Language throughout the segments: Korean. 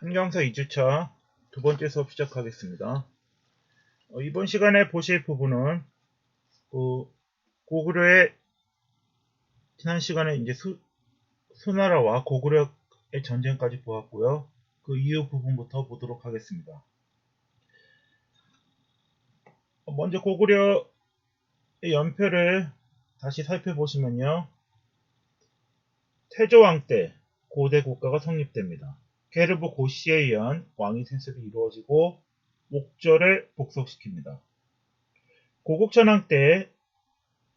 한경서 2주차 두 번째 수업 시작하겠습니다. 어, 이번 시간에 보실 부분은 그 고구려의 지난 시간에 이제 수, 수나라와 고구려의 전쟁까지 보았고요. 그 이후 부분부터 보도록 하겠습니다. 어, 먼저 고구려의 연표를 다시 살펴보시면요. 태조왕 때 고대 국가가 성립됩니다. 게르브 고시에 의한 왕위 세습이 이루어지고 목절을 복속시킵니다. 고국천왕 때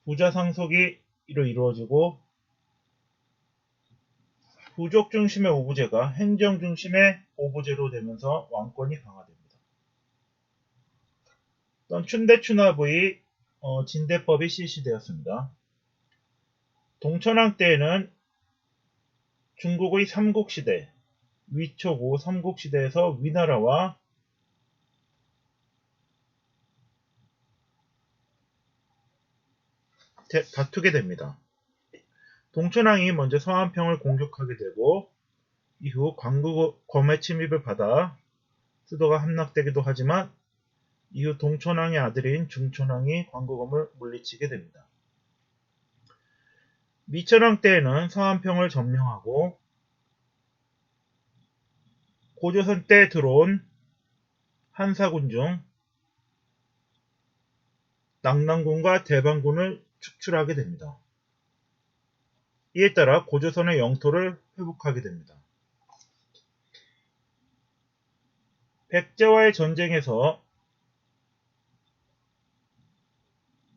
부자 상속이 이루어지고 부족 중심의 오부제가 행정 중심의 오부제로 되면서 왕권이 강화됩니다. 또한 춘대춘합의 어, 진대법이 실시되었습니다. 동천왕 때에는 중국의 삼국시대, 위초고 삼국시대에서 위나라와 대- 다투게 됩니다. 동천왕이 먼저 서안평을 공격하게 되고 이후 광국 검의 침입을 받아 수도가 함락되기도 하지만 이후 동천왕의 아들인 중천왕이 광국검을 물리치게 됩니다. 미천왕 때에는 서안평을 점령하고 고조선 때 들어온 한사군 중 낙랑군과 대방군을 축출하게 됩니다. 이에 따라 고조선의 영토를 회복하게 됩니다. 백제와의 전쟁에서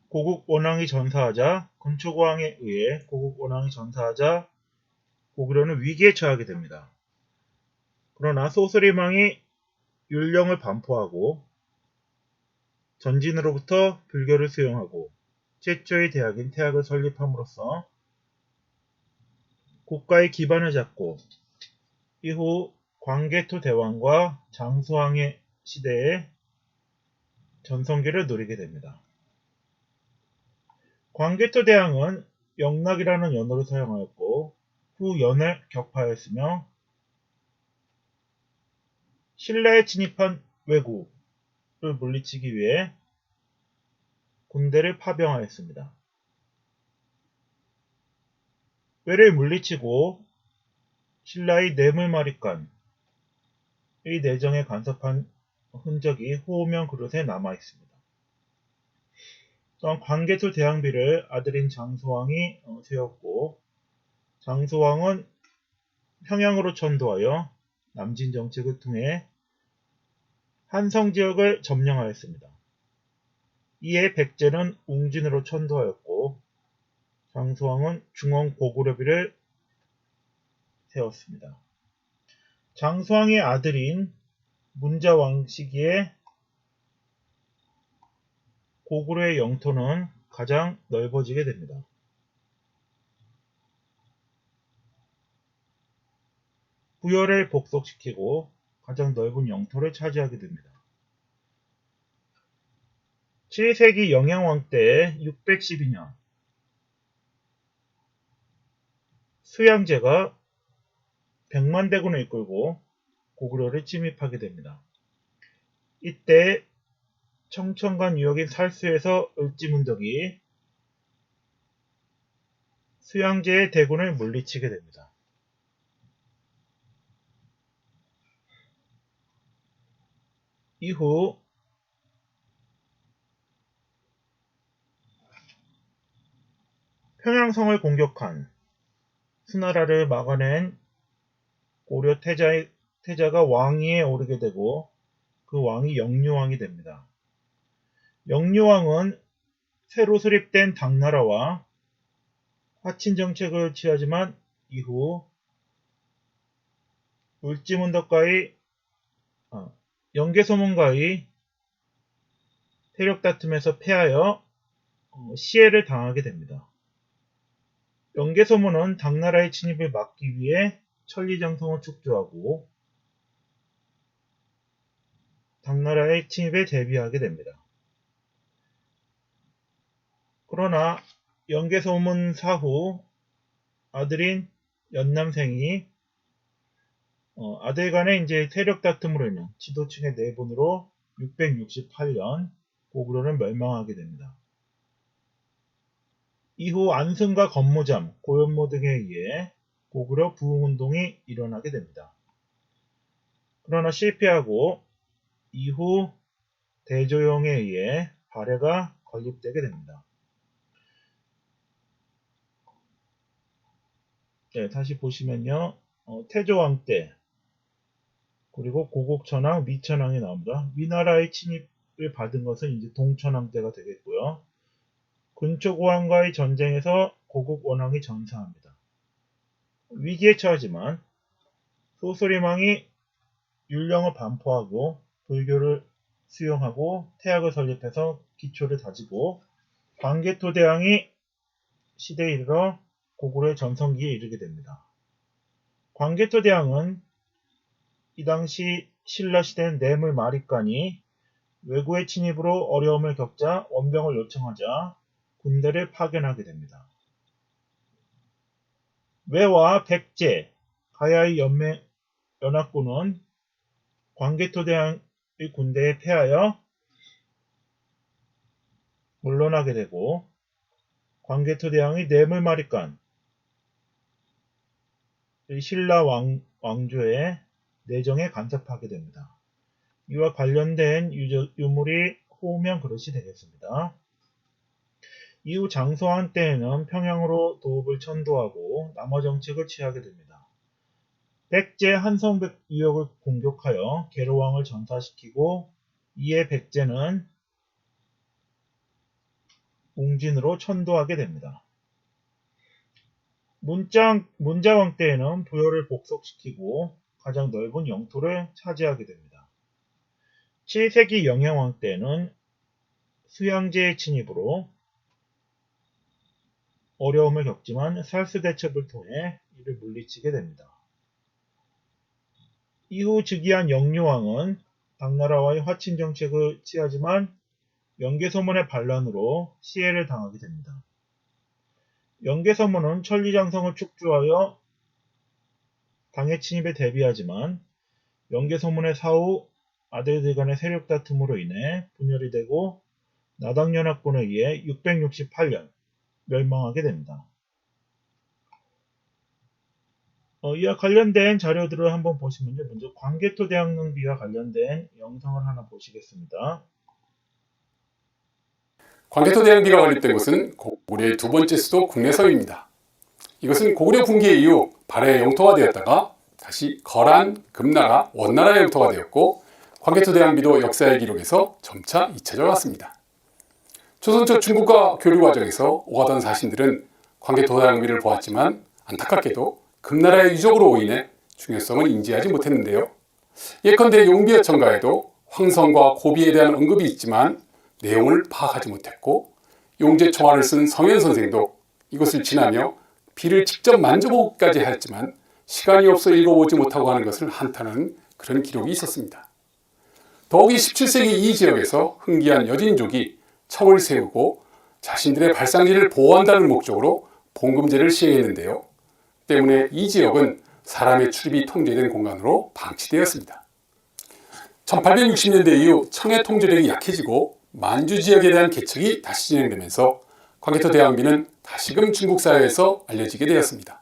고국 원왕이 전사하자 금초고왕에 의해 고국 원왕이 전사하자 고구려는 위기에 처하게 됩니다. 그러나 소스리망이 율령을 반포하고 전진으로부터 불교를 수용하고 최초의 대학인 태학을 설립함으로써 국가의 기반을 잡고 이후 광개토 대왕과 장수왕의 시대에 전성기를 누리게 됩니다. 광개토 대왕은 영락이라는 연호를 사용하였고 후 연을 격파하였으며 신라에 진입한 왜구를 물리치기 위해 군대를 파병하였습니다. 왜를 물리치고 신라의 뇌물마리간의 내정에 간섭한 흔적이 호우명 그릇에 남아 있습니다. 또한 광개토 대항비를 아들인 장수왕이 어, 세웠고 장수왕은 평양으로 천도하여 남진 정책을 통해 한성 지역을 점령하였습니다. 이에 백제는 웅진으로 천도하였고 장수왕은 중원 고구려비를 세웠습니다. 장수왕의 아들인 문자왕 시기에 고구려의 영토는 가장 넓어지게 됩니다. 부여를 복속시키고 가장 넓은 영토를 차지하게 됩니다. 7세기 영양왕 때 612년 수양제가 백만 대군을 이끌고 고구려를 침입하게 됩니다. 이때 청천관 유역인 살수에서 을지문덕이 수양제의 대군을 물리치게 됩니다. 이후 평양성을 공격한 수나라를 막아낸 고려 태자의, 태자가 왕위에 오르게 되고 그 왕이 영유왕이 됩니다. 영유왕은 새로 수립된 당나라와 화친 정책을 취하지만 이후 울지문덕과의 아, 영계소문과의 세력 다툼에서 패하여 어, 시해를 당하게 됩니다. 영계소문은 당나라의 침입을 막기 위해 천리장성을 축조하고 당나라의 침입에 대비하게 됩니다. 그러나 영계소문 사후 아들인 연남생이 어, 아들 간의 이제 세력 다툼으로 인한 지도층의 내분으로 668년 고구려는 멸망하게 됩니다. 이후 안승과 건모잠, 고현모 등에 의해 고구려 부흥운동이 일어나게 됩니다. 그러나 실패하고 이후 대조영에 의해 발해가 건립되게 됩니다. 네, 다시 보시면요. 어, 태조왕 때 그리고 고국천왕, 미천왕이 나옵니다. 위나라의 침입을 받은 것은 이제 동천왕 때가 되겠고요. 근초고왕과의 전쟁에서 고국 원왕이 전사합니다. 위기에 처하지만 소수림왕이 율령을 반포하고 불교를 수용하고 태학을 설립해서 기초를 다지고 광개토대왕이 시대에 이르러 고구려의 전성기에 이르게 됩니다. 광개토대왕은 이 당시 신라 시대는 뇌물 마립간이 외구의 침입으로 어려움을 겪자 원병을 요청하자 군대를 파견하게 됩니다. 외와 백제, 가야의 연맹, 연합군은 광개토대왕의 군대에 패하여 물러나게 되고 광개토대왕의 뇌물마립간 신라 왕, 왕조의 내정에 간섭하게 됩니다. 이와 관련된 유물이 호우면 그릇이 되겠습니다. 이후 장소한 때에는 평양으로 도읍을 천도하고 남어 정책을 취하게 됩니다. 백제 한성백 유역을 공격하여 계로왕을 전사시키고 이에 백제는 웅진으로 천도하게 됩니다. 문장, 문자왕 때에는 부여를 복속시키고 가장 넓은 영토를 차지하게 됩니다. 7세기 영양왕 때는 수양제의 침입으로 어려움을 겪지만 살수 대첩을 통해 이를 물리치게 됩니다. 이후 즉위한 영유왕은 당나라와의 화친 정책을 취하지만 영계소문의 반란으로 시해를 당하게 됩니다. 영계서문은 천리장성을 축조하여 당의 침입에 대비하지만 영계소문의 사후 아들들 간의 세력 다툼으로 인해 분열이 되고 나당연합군에 의해 668년 멸망하게 됩니다. 어, 이와 관련된 자료들을 한번 보시면요. 먼저 광개토 대학능비와 관련된 영상을 하나 보시겠습니다. 광개토 대왕비가 건립된 곳은 고구려의 두 번째 수도 국내성입니다. 이것은 고구려 붕괴 이후 발해의 영토가 되었다가 다시 거란, 금나라, 원나라의 영토가 되었고 광개토 대왕비도 역사의 기록에서 점차 잊혀져 갔습니다. 조선 초 중국과 교류 과정에서 오가던 사신들은 광개토 대왕비를 보았지만 안타깝게도 금나라의 유적으로 인해 중요성을 인지하지 못했는데요. 예컨대 용비어 청가에도 황성과 고비에 대한 언급이 있지만 내용을 파악하지 못했고 용제 초안을 쓴 성현 선생도 이것을 지나며 비를 직접 만져보기까지 하였지만 시간이 없어 읽어보지 못하고 하는 것을 한탄하는 그런 기록이 있었습니다. 더욱이 17세기 이 지역에서 흥기한 여진족이 첩을 세우고 자신들의 발상지를 보호한다는 목적으로 봉금제를 시행했는데요. 때문에 이 지역은 사람의 출입이 통제된 공간으로 방치되었습니다. 1860년대 이후 청해 통제력이 약해지고 만주 지역에 대한 개척이 다시 진행되면서 광개토 대왕비는 다시금 중국 사회에서 알려지게 되었습니다.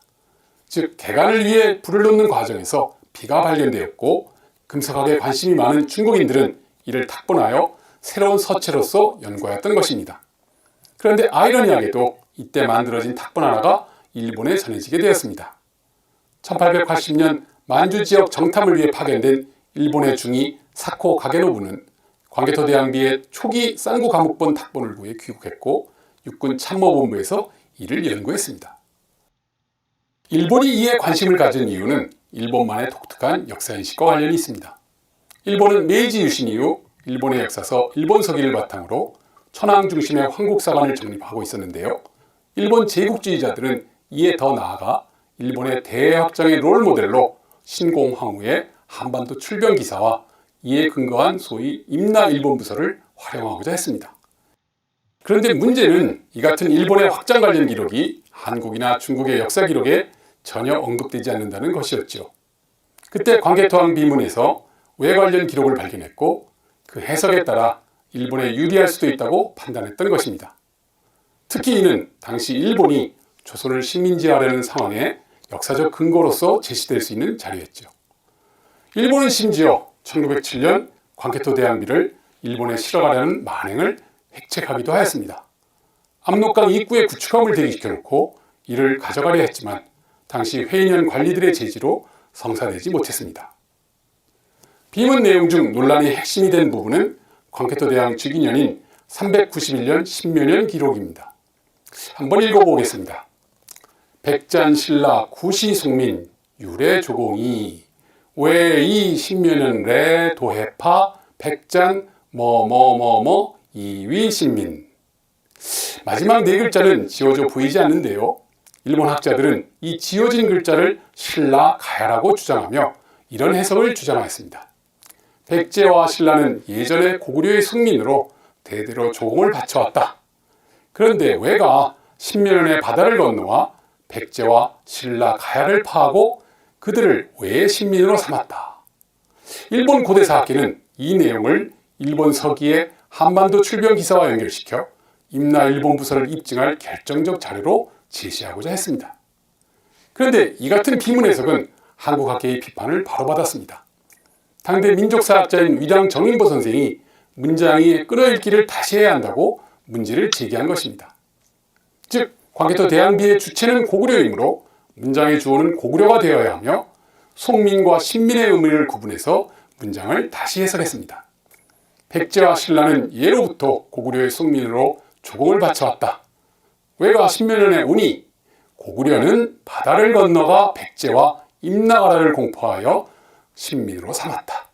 즉 개간을 위해 불을 놓는 과정에서 비가 발견되었고 금속학에 관심이 많은 중국인들은 이를 탁본하여 새로운 서체로서 연구하였던 것입니다. 그런데 아이러니하게도 이때 만들어진 탁본 하나가 일본에 전해지게 되었습니다. 1880년 만주 지역 정탐을 위해 파견된 일본의 중위 사코 가게노부는 광개토 대왕비의 초기 쌍구 감옥본 탁본을 구해 귀국했고 육군 참모본부에서 이를 연구했습니다. 일본이 이에 관심을 가진 이유는 일본만의 독특한 역사인식과 관련이 있습니다. 일본은 메이지 유신 이후 일본의 역사서 일본 서기를 바탕으로 천황 중심의 황국사관을 정립하고 있었는데요. 일본 제국주의자들은 이에 더 나아가 일본의 대확장의 롤모델로 신공황후의 한반도 출병 기사와 이에 근거한 소위 임나 일본 부서를 활용하고자 했습니다. 그런데 문제는 이 같은 일본의 확장 관련 기록이 한국이나 중국의 역사 기록에 전혀 언급되지 않는다는 것이었죠. 그때 광개토항 비문에서 왜 관련 기록을 발견했고 그 해석에 따라 일본에 유리할 수도 있다고 판단했던 것입니다. 특히 이는 당시 일본이 조선을 식민지하려는 상황의 역사적 근거로서 제시될 수 있는 자료였죠. 일본은 심지어 1907년 광개토 대항비를 일본에 실어가려는 만행을 획책하기도 하였습니다. 압록강 입구에 구축함을 대기시켜놓고 이를 가져가려 했지만 당시 회인연 관리들의 제지로 성사되지 못했습니다. 비문 내용 중 논란의 핵심이 된 부분은 광개토 대왕 즉위년인 391년 신묘년 기록입니다. 한번 읽어보겠습니다. 백잔 신라 구시 송민 유래 조공이 왜이 신묘년 레 도해파 백잔 뭐뭐뭐뭐 이위 신민 마지막 네 글자는 지워져 보이지 않는데요. 일본 학자들은 이 지워진 글자를 신라 가야라고 주장하며 이런 해석을 주장하였습니다. 백제와 신라는 예전에 고구려의 승민으로 대대로 조공을 바쳐왔다. 그런데 왜가 신면의 바다를 건너와 백제와 신라 가야를 파하고 그들을 왜 신민으로 삼았다. 일본 고대사학계는 이 내용을 일본 서기의 한반도 출병 기사와 연결시켜 임나 일본 부서를 입증할 결정적 자료로 제시하고자 했습니다. 그런데 이 같은 비문 해석은 한국 학계의 비판을 바로 받았습니다. 당대 민족사학자인 위장 정인보 선생이 문장이 끌어읽기를 다시 해야 한다고 문제를 제기한 것입니다. 즉, 광개토 대항비의 주체는 고구려이므로 문장의 주어는 고구려가 되어야 하며 송민과 신민의 의미를 구분해서 문장을 다시 해석했습니다. 백제와 신라는 예로부터 고구려의 송민으로 조공을 바쳐왔다. 왜가 신면연에 오니 고구려는 바다를 건너가 백제와 임나가라를 공포하여 신민으로 삼았다.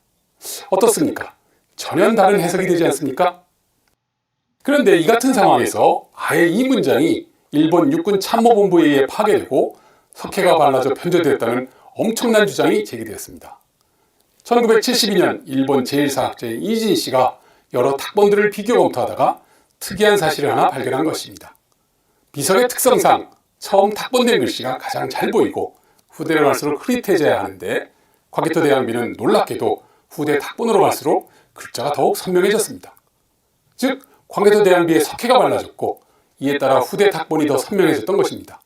어떻습니까? 전혀 다른 해석이 되지 않습니까? 그런데 이 같은 상황에서 아예 이 문장이 일본 육군 참모본부에 의해 파괴되고 석회가 발라져 편제되었다는 엄청난 주장이 제기되었습니다. 1972년 일본 제일사학자인 이진 씨가 여러 탁본들을 비교 검토하다가 특이한 사실을 하나 발견한 것입니다. 비석의 특성상 처음 탁본된 글씨가 가장 잘 보이고 후대로 갈수록 흐릿해져야 하는데 과기토 대항비는 놀랍게도 후대 탁본으로 갈수록 글자가 더욱 선명해졌습니다. 즉 광개토 대항비의 석회가 발라졌고 이에 따라 후대 탁본이 더 선명해졌던 것입니다.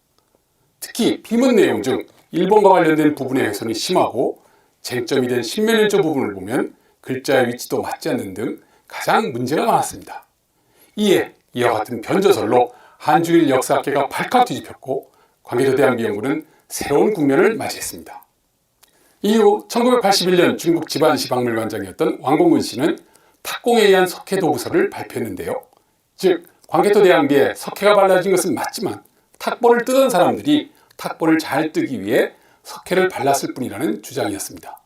특히 비문 내용 중 일본과 관련된 부분의 훼손이 심하고 쟁점이 된 신면연조 부분을 보면 글자의 위치도 맞지 않는 등 가장 문제가 많았습니다. 이에 이와 같은 변조설로 한중일 역사학계가 발칵 뒤집혔고 광개토 대항비 연구는 새로운 국면을 맞이했습니다. 이후 1981년 중국 집안시박물관장이었던 왕공근 씨는 탁공에 의한 석회 도부서를 발표했는데요. 즉 광개토 대항비에 석회가 발라진 것은 맞지만 탁본을 뜨던 사람들이 탁본을 잘 뜨기 위해 석회를 발랐을 뿐이라는 주장이었습니다.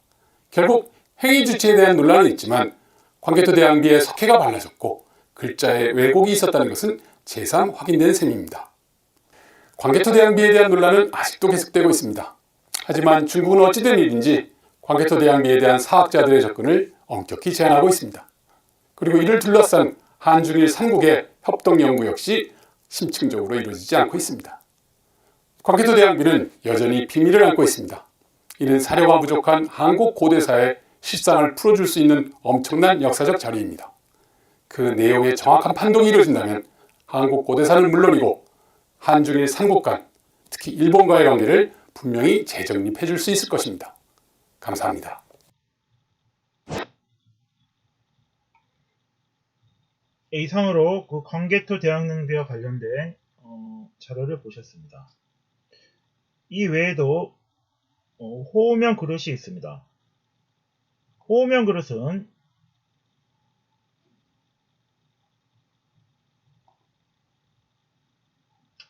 결국 행위 주체에 대한 논란은 있지만 광개토 대항비에 석회가 발라졌고 글자에 왜곡이 있었다는 것은 재산 확인된 셈입니다. 광개토 대항비에 대한 논란은 아직도 계속되고 있습니다. 하지만 중국은 어찌된 일인지 광개토 대항비에 대한 사학자들의 접근을 엄격히 제한하고 있습니다. 그리고 이를 둘러싼 한중일 삼국의 협동 연구 역시 심층적으로 이루어지지 않고 있습니다. 광개토 대항비는 여전히 비밀을 안고 있습니다. 이는 사료가 부족한 한국 고대사의 실상을 풀어줄 수 있는 엄청난 역사적 자료입니다. 그 내용의 정확한 판독이 이루어진다면 한국 고대사는 물론이고 한중일 삼국 간, 특히 일본과의 관계를 분명히 재정립해 줄 수 있을 것입니다. 감사합니다. 이상으로 그 광개토 대학능비와 관련된 어, 자료를 보셨습니다. 이 외에도 어, 호우면 그릇이 있습니다. 호우면 그릇은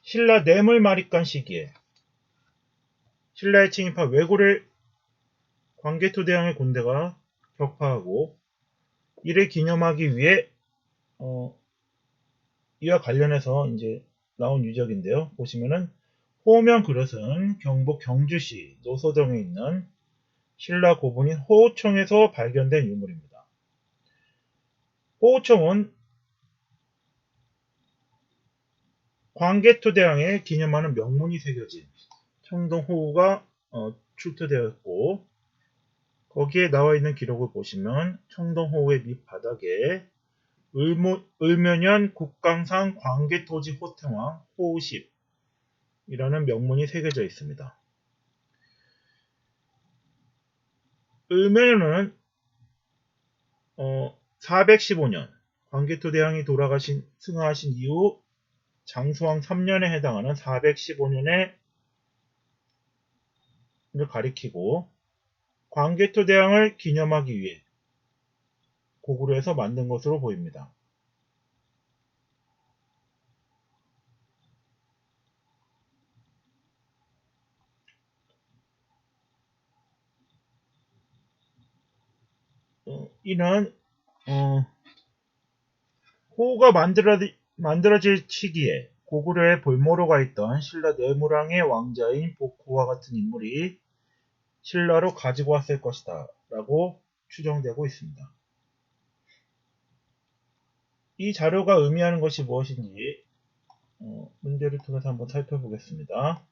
신라 뇌물마립간 시기에 신라의 침입한 왜고를 광개토 대왕의 군대가 격파하고 이를 기념하기 위해 어, 이와 관련해서 이제 나온 유적인데요. 보시면은 호면 그릇은 경북 경주시 노소동에 있는 신라 고분인 호우청에서 발견된 유물입니다. 호우청은 광개토 대왕을 기념하는 명문이 새겨진 청동 호우가 어, 출토되었고 거기에 나와 있는 기록을 보시면 청동호의 밑바닥에 을모, 을면현 국강산 광개토지 호태왕 호우십 이라는 명문이 새겨져 있습니다. 을면현은 어, 415년 광개토 대왕이 돌아가신 승하하신 이후 장수왕 3년에 해당하는 415년에 를 가리키고 광개토 대왕을 기념하기 위해 고구려에서 만든 것으로 보입니다. 어, 이는 어, 호가 만들어, 만들어 질 시기에 고구려의 볼모로가 있던 신라 내무랑의 왕자인 복호와 같은 인물이 신라로 가지고 왔을 것이다 라고 추정되고 있습니다. 이 자료가 의미하는 것이 무엇인지 어, 문제를 통해서 한번 살펴보겠습니다.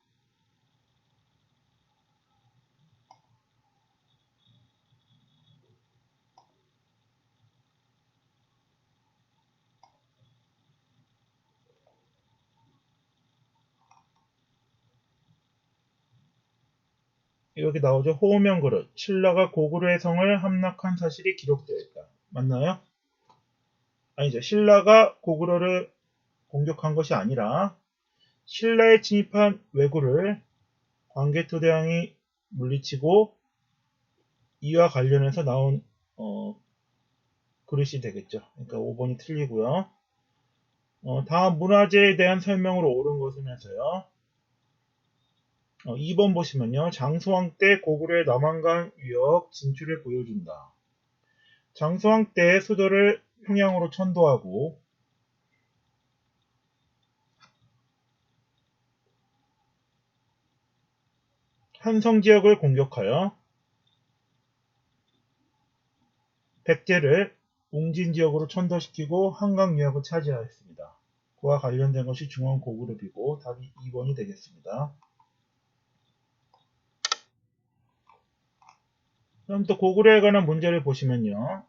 여기 나오죠. 호우명 그릇. 신라가 고구려의 성을 함락한 사실이 기록되어 있다. 맞나요? 아니죠. 신라가 고구려를 공격한 것이 아니라 신라에 진입한 왜구를 광개토 대왕이 물리치고 이와 관련해서 나온 어, 그릇이 되겠죠. 그러니까 5번이 틀리고요. 어, 다음 문화재에 대한 설명으로 옳은 것은 해서요. 어, 2번 보시면요. 장수왕 때 고구려의 남한강 유역 진출을 보여준다. 장수왕 때 수도를 평양으로 천도하고 한성 지역을 공격하여 백제를 웅진 지역으로 천도시키고 한강 유역을 차지하였습니다. 그와 관련된 것이 중앙 고구려비고 답이 2번이 되겠습니다. 그럼 또 고구려에 관한 문제를 보시면요.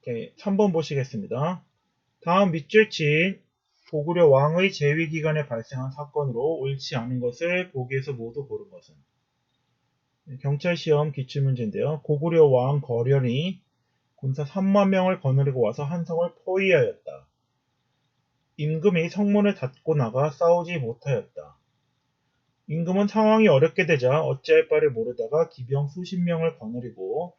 오케이, 3번 보시겠습니다. 다음 밑줄 친 고구려 왕의 재위 기간에 발생한 사건으로 옳지 않은 것을 보기에서 모두 고른 것은 경찰 시험 기출 문제인데요. 고구려 왕 거련이 군사 3만 명을 거느리고 와서 한성을 포위하였다. 임금이 성문을 닫고 나가 싸우지 못하였다. 임금은 상황이 어렵게 되자 어찌할 바를 모르다가 기병 수십 명을 거느리고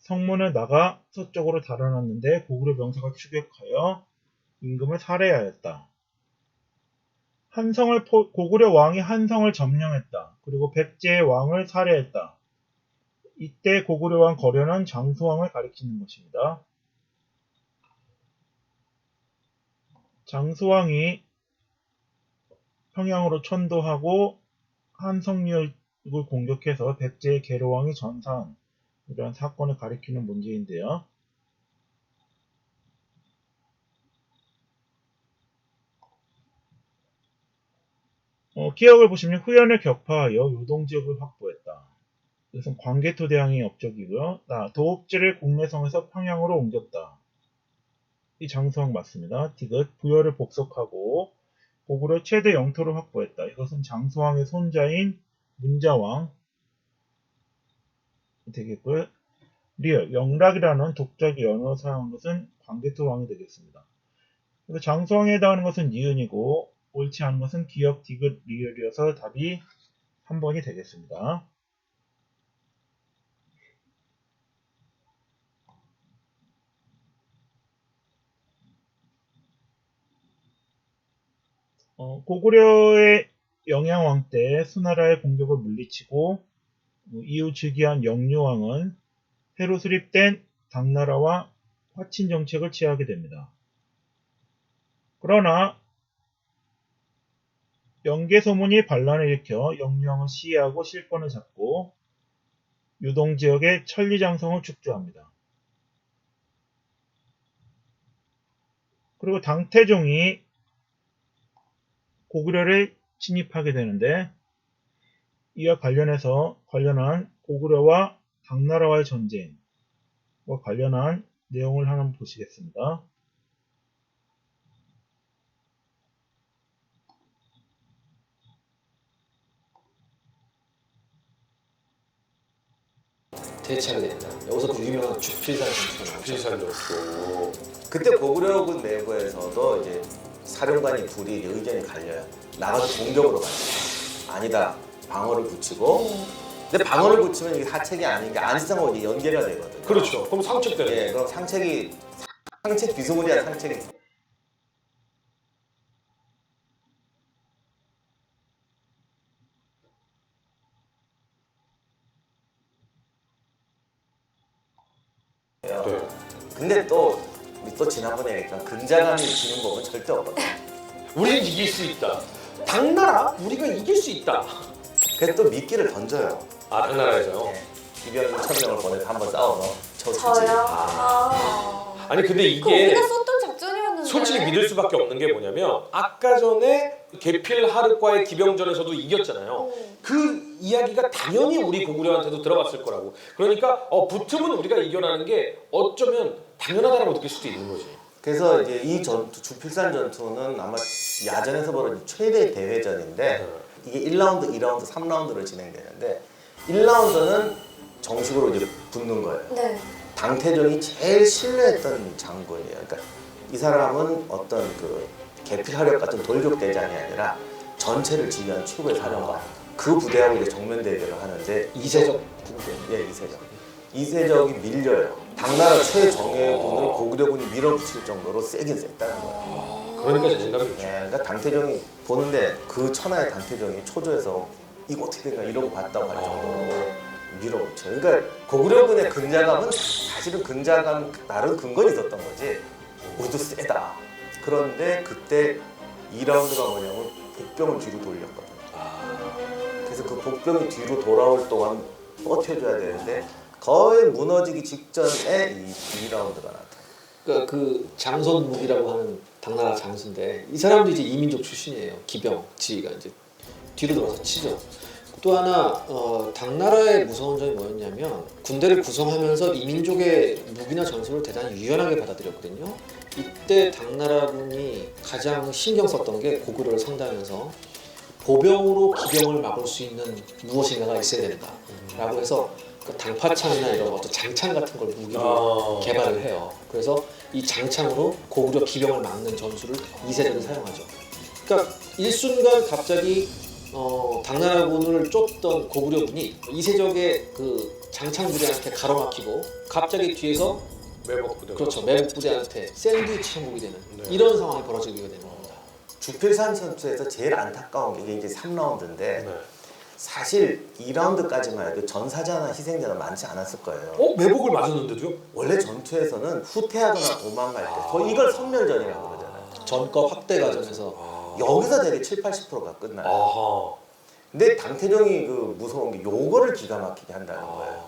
성문을 나가 서쪽으로 달아났는데 고구려 병사가 추격하여 임금을 살해하였다. 한성을 포- 고구려 왕이 한성을 점령했다. 그리고 백제의 왕을 살해했다. 이때 고구려 왕 거련은 장수왕을 가리키는 것입니다. 장수왕이 평양으로 천도하고 한성역을 공격해서 백제의 계로왕이 전사한 이러한 사건을 가리키는 문제인데요. 어, 기억을 보시면 후연을 격파하여 요동 지역을 확보했다. 이것은 광개토 대왕의 업적이고요. 나 도읍지를 국내성에서 평양으로 옮겼다. 이 장수왕 맞습니다. 디귿 부여를 복속하고 고구려 최대 영토를 확보했다. 이것은 장수왕의 손자인 문자왕 되겠고요. 리얼 영락이라는 독자적 연어 사용한 것은 광개토 왕이 되겠습니다. 그래서 장수왕에 해당하는 것은 니은이고 옳지 않은 것은 기억 디귿 리얼이어서 답이 3번이 되겠습니다. 어, 고구려의 영양왕 때 수나라의 공격을 물리치고 어, 이후 즉위한 영유왕은 새로 수립된 당나라와 화친 정책을 취하게 됩니다. 그러나 영계 소문이 반란을 일으켜 영유왕을 시해하고 실권을 잡고 유동 지역의 천리장성을 축조합니다. 그리고 당태종이 고구려를 침입하게 되는데 이와 관련해서 관련한 고구려와 당나라와의 전쟁과 관련한 내용을 한번 보시겠습니다. 대체하게 됩니다. 여기서 그 유명한 주필산 전투가 나오죠. 그때 고구려군 내부에서도 이제 사령관이 둘이 의견이 갈려요. 나가서 공격으로 가요. 아니다. 방어를 붙이고. 근데 방어를 붙이면 이게 하책이 아닌 게 안상하고 이제 연계가 되거든요. 그렇죠. 그럼 상책 때는 예, 그럼 상책이 상책 비스무리한 상책이 네. 근데 또 또 지난번에 얘기했지만 근자감이 지는 법은 절대 없거든요. 우리는 이길 수 있다. 당나라 우리가 이길 수 있다. 그래서 또 미끼를 던져요. 아 당나라에서요. 예. 기병 천 명을 보내서 한번 싸워서 쳐주지. 저요? 아. 아니 근데 그 이게 우리가 썼던 작전이었는데. 솔직히 믿을 수밖에 없는 게 뭐냐면 아까 전에 개필 하르과의 기병전에서도 이겼잖아요. 음. 그 이야기가 당연히 우리 고구려한테도 들어갔을 거라고. 그러니까 어, 붙으면 우리가 이겨나는 게 어쩌면 당연하다고 느낄 수도 있는 거지. 그래서 이제 이 전투 주필산 전투는 아마 야전에서 벌어진 최대 대회전인데 이게 1라운드, 2라운드, 3라운드로 진행되는데 1라운드는 정식으로 이제 붙는 거예요. 네. 당태종이 제일 신뢰했던 장군이에요. 그러니까 이 사람은 어떤 그 개필하력 같은 돌격 대장이 아니라 전체를 지휘한 최고의 사령관. 그 부대하고 이제 정면 대결을 하는데 이세적 군대. 예, 이세적. 이세적이 밀려요. 당나라 최정예군을 고구려군이 밀어붙일 정도로 세긴 셌다는 거예요. 그러니까 자신감이. 예, 그러니까 당태종이 보는데 그 천하의 당태종이 초조해서 이거 어떻게 된가 이러고 봤다고 할 정도로 밀어붙여요. 그러니까 고구려군의 근자감은 사실은 근자감 나름 근거는 있었던 거지. 우리도 세다. 그런데 그때 2라운드가 뭐냐면 복병을 뒤로 돌렸거든요. 그래서 그 복병이 뒤로 돌아올 동안 버텨줘야 되는데 거의 무너지기 직전에 이 2라운드가 나타나요. 그러니까 그 장선 무기라고 하는 당나라 장수인데 이 사람도 이제 이민족 출신이에요. 기병 지휘가 이제 뒤로 돌아서 치죠. 또 하나 어, 당나라의 무서운 점이 뭐였냐면 군대를 구성하면서 이민족의 무기나 전술을 대단히 유연하게 받아들였거든요. 이때 당나라군이 가장 신경 썼던 게 고구려를 상대하면서 보병으로 기병을 막을 수 있는 무엇인가가 있어야 된다라고 해서 그 당파창이나 이런 어떤 장창 같은 걸 무기로 아. 개발을 해요. 그래서 이 장창으로 고구려 기병을 막는 전술을 이세적이 사용하죠. 그러니까 일순간 갑자기 어, 당나라군을 쫓던 고구려군이 이세적의 그 장창 부대한테 가로막히고 갑자기 뒤에서 매복 부대. 그렇죠 매복 부대한테 샌드위치 형국이 되는 네. 이런 상황이 벌어지게 되는 겁니다. 주필산 선수에서 제일 안타까운 게 이게 이제 3라운드인데 네. 사실 2라운드까지만 해도 전사자나 희생자는 많지 않았을 거예요. 어 매복을 맞았는데도요? 원래 전투에서는 후퇴하거나 도망갈 때 거의 이걸 선멸전이라고 그러잖아요. 전과 확대 과정에서 여기서 되게 7, 80%가 끝나요. 아하. 근데 당태종이 그 무서운 게 요거를 기가 막히게 한다는 거예요.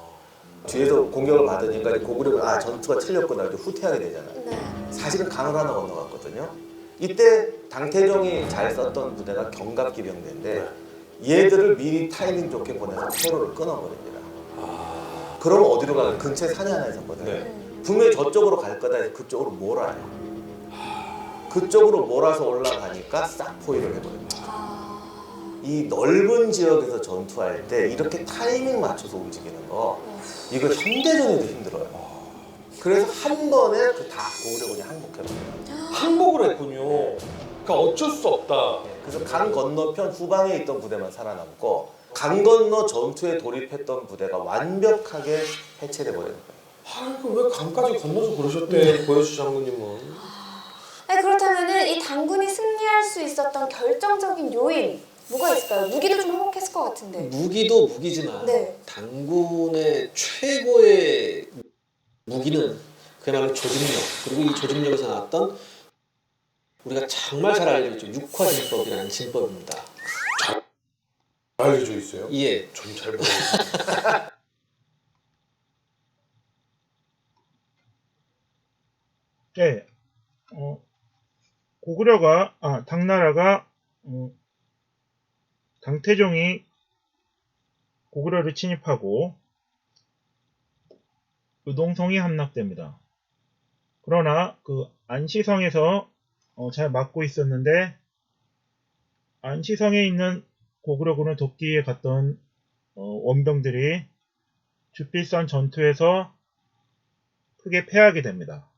뒤에서 공격을 받으니까 이제 고구려가 아 전투가 틀렸구나 이제 후퇴하게 되잖아요. 네. 사실은 강을 하나 건너갔거든요. 이때 당태종이 잘 썼던 부대가 경갑기병대인데 얘들을 미리 타이밍 좋게 보내서 퇴로를 끊어버립니다. 그럼 어디로 가요? 근처에 산이 하나 있었거든요. 네. 분명히 저쪽으로 갈 거다 해서 그쪽으로 몰아요. 그쪽으로 몰아서 올라가니까 싹 포위를 해버립니다. 아. 이 넓은 지역에서 전투할 때 이렇게 타이밍 맞춰서 움직이는 거 이거 현대전에도 힘들어요. 그래서 한 번에 그 다 고구려군이 항복해버려요. 항복을 했군요. 그러니까 어쩔 수 없다. 그래서 강 건너편 후방에 있던 부대만 살아남고 강 건너 전투에 돌입했던 부대가 완벽하게 해체돼 버려요. 아, 이거 왜 강까지 건너서 그러셨대, 고여수 장군님은. 네, 그렇다면은 이 당군이 승리할 수 있었던 결정적인 요인 뭐가 있을까요? 무기도 좀 한몫했을 것 같은데. 무기도 무기지만 네. 당군의 최고의 무기는 그야말로 조직력 그리고 이 조직력에서 나왔던 우리가 정말 잘 있죠 육화진법이라는 진법입니다. 알려져 있어요? 이에 전잘 모르겠어요. 네, 어, 고구려가, 아, 당나라가, 어, 당태종이 고구려를 침입하고 의동성이 함락됩니다. 그러나 그 안시성에서 어, 잘 막고 있었는데 안시성에 있는 고구려군을 돕기 위해 갔던 어, 원병들이 주필산 전투에서 크게 패하게 됩니다.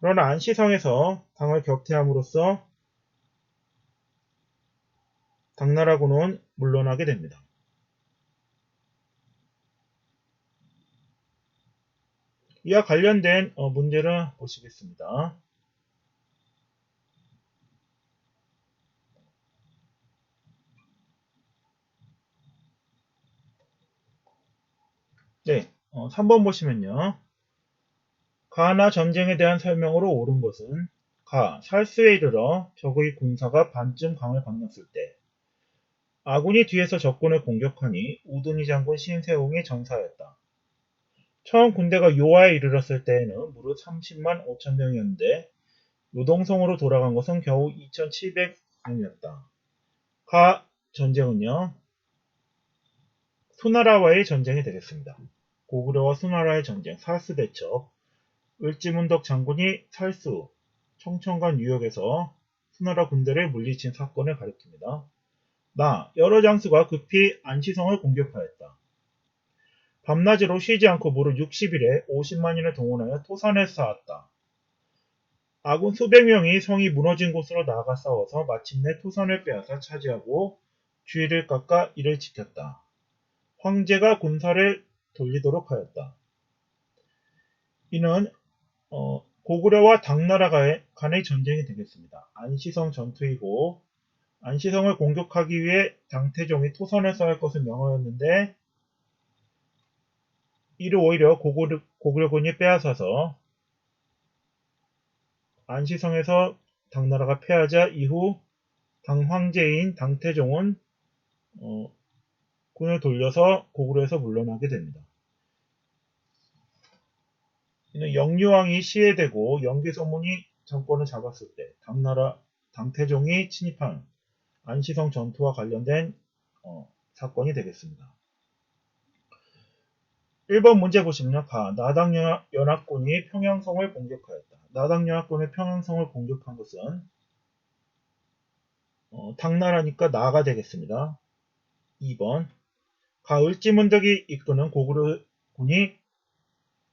그러나 안시성에서 당을 격퇴함으로써 당나라군은 물러나게 됩니다. 이와 관련된 어, 문제를 보시겠습니다. 네, 어, 3번 보시면요. 가나 전쟁에 대한 설명으로 옳은 것은 가, 살수에 이르러 적의 군사가 반쯤 강을 건넜을 때 아군이 뒤에서 적군을 공격하니 우둔희 장군 신세웅이 전사하였다. 처음 군대가 요하에 이르렀을 때에는 무려 30만 5천 명이었는데 요동성으로 돌아간 것은 겨우 2,700명이었다. 가 전쟁은요. 수나라와의 전쟁이 되겠습니다. 고구려와 수나라의 전쟁, 살수 대첩, 을지문덕 장군이 살수, 청천관 유역에서 수나라 군대를 물리친 사건을 가리킵니다. 나, 여러 장수가 급히 안시성을 공격하였다. 밤낮으로 쉬지 않고 무려 60일에 50만인을 동원하여 토산을 쌓았다. 아군 수백 명이 성이 무너진 곳으로 나아가 싸워서 마침내 토산을 빼앗아 차지하고 주위를 깎아 이를 지켰다. 황제가 군사를 돌리도록 하였다. 이는 어, 고구려와 당나라 간의 전쟁이 되겠습니다. 안시성 전투이고 안시성을 공격하기 위해 당태종이 토선을 쌓을 것을 명하였는데 이를 오히려 고구려, 고구려군이 빼앗아서 안시성에서 당나라가 패하자 이후 당황제인 당태종은 어, 군을 돌려서 고구려에서 물러나게 됩니다. 이는 영유왕이 시해되고 영계소문이 정권을 잡았을 때 당나라 당태종이 침입한 안시성 전투와 관련된 어, 사건이 되겠습니다. 1번 문제 보시면 가 나당연합군이 평양성을 공격하였다. 나당연합군이 평양성을 공격한 것은 어, 당나라니까 나가 되겠습니다. 2번 가을지문덕이 이끄는 고구려군이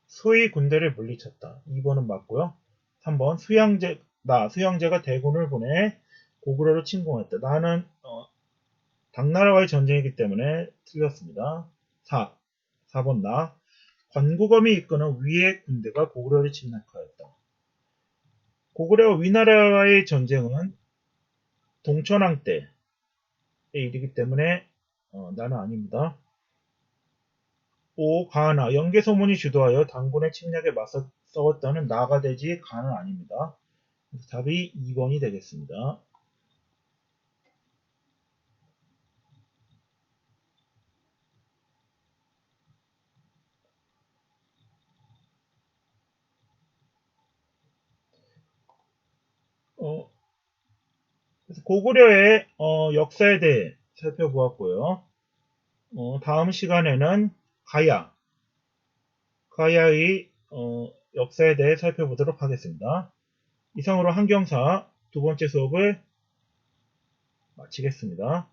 소위 군대를 물리쳤다. 2번은 맞고요. 3번 수양제 나 수양제가 대군을 보내 고구려를 침공했다. 나는 어, 당나라와의 전쟁이기 때문에 틀렸습니다. 4. 4번 나 관구검이 이끄는 위의 군대가 고구려를 침략하였다. 고구려와 위나라와의 전쟁은 동천왕 때의 일이기 때문에 어, 나는 아닙니다. 5. 가하나 영계소문이 주도하여 당군의 침략에 맞서 싸웠다는 나가 되지 가는 아닙니다. 답이 2번이 되겠습니다. 어, 그래서 고구려의 어, 역사에 대해 살펴보았고요. 어, 다음 시간에는 가야, 가야의 어, 역사에 대해 살펴보도록 하겠습니다. 이상으로 한경사 두 번째 수업을 마치겠습니다.